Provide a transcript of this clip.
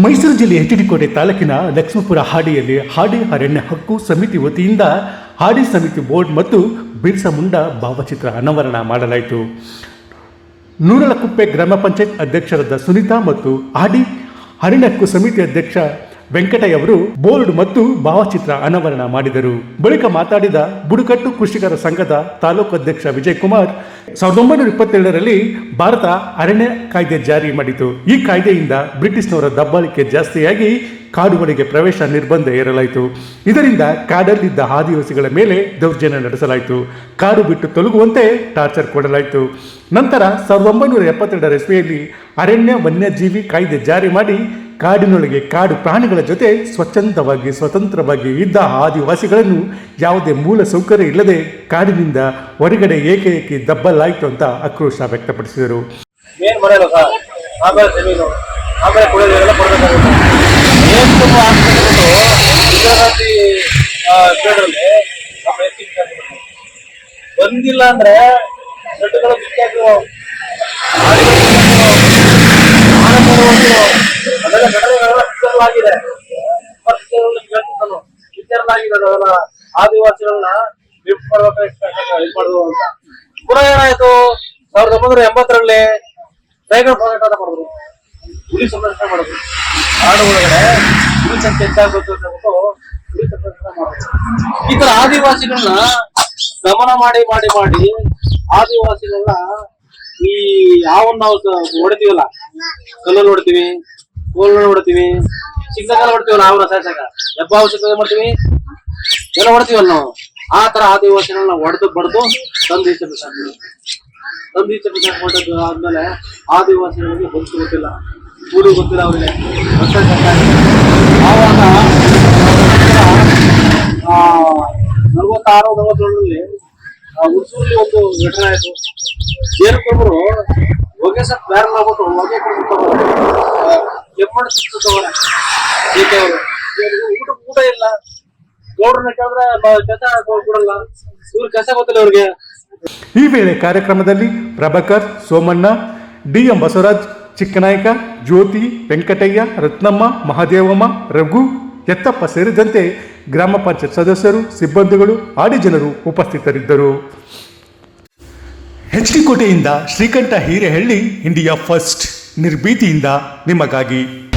ಮೈಸೂರು ಜಿಲ್ಲೆ ಎಚ್ ತಾಲೂಕಿನ ಲಕ್ಷ್ಮೀಪುರ ಹಾಡಿಯಲ್ಲಿ ಹಾಡಿ ಅರಣ್ಯ ಹಕ್ಕು ಸಮಿತಿ ವತಿಯಿಂದ ಹಾಡಿ ಸಮಿತಿ ಬೋರ್ಡ್ ಮತ್ತು ಬಿರ್ಸಾ ಮುಂಡ ಭಾವಚಿತ್ರ ಅನಾವರಣ ಮಾಡಲಾಯಿತು. ನೂರಲಕುಪ್ಪೆ ಗ್ರಾಮ ಪಂಚಾಯತ್ ಅಧ್ಯಕ್ಷರಾದ ಸುನೀತಾ ಮತ್ತು ಹಾಡಿ ಅರಣ್ಯ ಹಕ್ಕು ಸಮಿತಿ ಅಧ್ಯಕ್ಷ ವೆಂಕಟಯ್ಯ ಅವರು ಬೋರ್ಡ್ ಮತ್ತು ಭಾವಚಿತ್ರ ಅನಾವರಣ ಮಾಡಿದರು. ಬಳಿಕ ಮಾತಾಡಿದ ಬುಡಕಟ್ಟು ಕೃಷಿಕರ ಸಂಘದ ತಾಲೂಕು ಅಧ್ಯಕ್ಷ ವಿಜಯ್ ಕುಮಾರ್ ಸಾವಿರದ ಒಂಬೈನೂರ ಇಪ್ಪತ್ತೇಳರಲ್ಲಿ ಭಾರತ ಅರಣ್ಯ ಕಾಯ್ದೆ ಜಾರಿ ಮಾಡಿತು. ಈ ಕಾಯ್ದೆಯಿಂದ ಬ್ರಿಟಿಷ್ನವರ ದಬ್ಬಾಳಿಕೆ ಜಾಸ್ತಿಯಾಗಿ ಕಾಡುಗಳಿಗೆ ಪ್ರವೇಶ ನಿರ್ಬಂಧ ಏರಲಾಯಿತು ಇದರಿಂದ ಕಾಡಲ್ಲಿದ್ದ ಆದಿವಾಸಿಗಳ ಮೇಲೆ ದೌರ್ಜನ್ಯ ನಡೆಸಲಾಯಿತು. ಕಾಡು ಬಿಟ್ಟು ತೊಲಗುವಂತೆ ಟಾರ್ಚರ್ ಕೊಡಲಾಯಿತು. ನಂತರ ಸಾವಿರದ ಒಂಬೈನೂರ ಎಪ್ಪತ್ತೆರಡರ ಇಸ್ವಿಯಲ್ಲಿ ಅರಣ್ಯ ವನ್ಯಜೀವಿ ಕಾಯ್ದೆ ಜಾರಿ ಮಾಡಿ ಕಾಡಿನೊಳಗೆ ಕಾಡು ಪ್ರಾಣಿಗಳ ಜೊತೆ ಸ್ವಚ್ಛಂದವಾಗಿ, ಸ್ವತಂತ್ರವಾಗಿ ಇದ್ದ ಆದಿವಾಸಿಗಳನ್ನು ಯಾವುದೇ ಮೂಲ ಸೌಕರ್ಯ ಇಲ್ಲದೆ ಕಾಡಿನಿಂದ ಹೊರಗಡೆ ಏಕೈಕಿ ದಬ್ಬಲಾಯಿತು ಅಂತ ಆಕ್ರೋಶ ವ್ಯಕ್ತಪಡಿಸಿದರು. ಆಮೇಲೆ ಜಮೀನು ಆಮೇಲೆ ಕೊಡ್ಬೇಕಾಗುತ್ತೆ. ನಮ್ಮ ಎತ್ತಿ ಬಿಟ್ಟಾಕ್ಬಿಟ್ಟು. ಬಂದಿಲ್ಲ ಅಂದ್ರೆ ಸೆಟ್ಗಳು ಬಿಟ್ಟಾಕಿರೋ ಅದೆಲ್ಲ. ಆದಿವಾಸಿಗಳನ್ನ ಲಿಫ್ಟ್ ಮಾಡ್ಬೇಕು ಅಂತ. ಪುನಃ ಏನಾಯ್ತು? ಸಾವಿರದ ಒಂಬೈನೂರ ಎಂಬತ್ತರಲ್ಲಿ ಟೈಗರ್ ಪ್ರಾಜೆಕ್ಟ್ ಅಂತ ಮಾಡಿದ್ರು. ಹುಲಿ ಸಂರಕ್ಷಣೆ ಮಾಡೋದು. ಕಾಡು ಒಳಗಡೆ ಹುಲಿ ಸಂಖ್ಯೆ ಅಂತ ಹೇಳ್ಬಿಟ್ಟು ಹುಲಿ ಸಂರಕ್ಷಣೆ ಮಾಡೋದು. ಈ ತರ ಆದಿವಾಸಿಗಳನ್ನ ದಮನ ಮಾಡಿ ಮಾಡಿ ಮಾಡಿ ಆದಿವಾಸಿಗಳನ್ನ ಈ ಯಾವನ್ನ ನಾವು ಹೊಡಿತೀವಲ್ಲ ಕಲ್ಲು ಹೊಡಿತೀವಿ, ಕೋಲಲ್ಲಿ ಹೊಡಿತೀವಿ ಸಿಕ್ಕಲ್ಲ ಹೊಡಿತೀವಲ್ಲ ಅವನ ಸಾಯ್ಸಾಕ ಹೆಬ್ಬ ಅವಶ್ಯಕತೆ ಮಾಡ್ತೀವಿ ಎಲ್ಲ ಹೊಡ್ತೀವಲ್ಲ ನಾವು. ಆ ತರ ಆದಿವಾಸಿಗಳನ್ನ ಹೊಡೆದು ಬಡ್ದು ತಂದು ಈಚೆ ಬಿಸಾಕ್ತೀವಿ. ತಂದು ಈಚೆ ಬಿಸಾಕ್ಬಿಟ್ಟು ಆದ್ಮೇಲೆ ಆದಿವಾಸಿಗಳಿಗೆ ಬದುಕು ಕೂಲಿ ಗೊತ್ತಿಲ್ಲ ಅವ್ರಿಗೆ. ಆವಾಗ ನಲವತ್ತಾರು, ನಲವತ್ತೇಳರಲ್ಲಿ ಹುಣಸೂರಲ್ಲಿ ಒಂದು ಘಟನೆ ಆಯಿತು. ಜೇನುಕೊಬ್ಬರು ಹೊಗೆ ಸಹ ಬ್ಯಾರ್ ಮಾಡ್ಬಿಟ್ಟು ಹೊಗೆ ಕೆಮ್ಮಣ್ಣು ಅವರು ಊಟ ಊಟ ಇಲ್ಲ. ಗೌಡ್ರನ್ನ ಕೇಳಿದ್ರೆ ಕಸ ಕೊಡಲ್ಲ. ಇವ್ರ ಕಸ ಗೊತ್ತಿಲ್ಲ ಅವ್ರಿಗೆ ಈ ವೇಳೆ ಕಾರ್ಯಕ್ರಮದಲ್ಲಿ ಪ್ರಭಾಕರ್ ಸೋಮಣ್ಣ ಡಿಎಂ ಬಸವರಾಜ್ ಚಿಕ್ಕನಾಯಕ, ಜ್ಯೋತಿ, ವೆಂಕಟಯ್ಯ, ರತ್ನಮ್ಮ, ಮಹಾದೇವಮ್ಮ, ರಘು ಎತ್ತಪ್ಪ ಸೇರಿದಂತೆ ಗ್ರಾಮ ಪಂಚಾಯತ್ ಸದಸ್ಯರು, ಸಿಬ್ಬಂದಿಗಳು, ಆಡಿ ಜನರು ಉಪಸ್ಥಿತರಿದ್ದರು. ಎಚ್ ಡಿ ಕೋಟೆಯಿಂದ ಶ್ರೀಕಂಠ ಹಿರೇಹಳ್ಳಿ, ಇಂಡಿಯಾ ಫಸ್ಟ್ ನಿರ್ಭೀತಿಯಿಂದ ನಿಮಗಾಗಿ.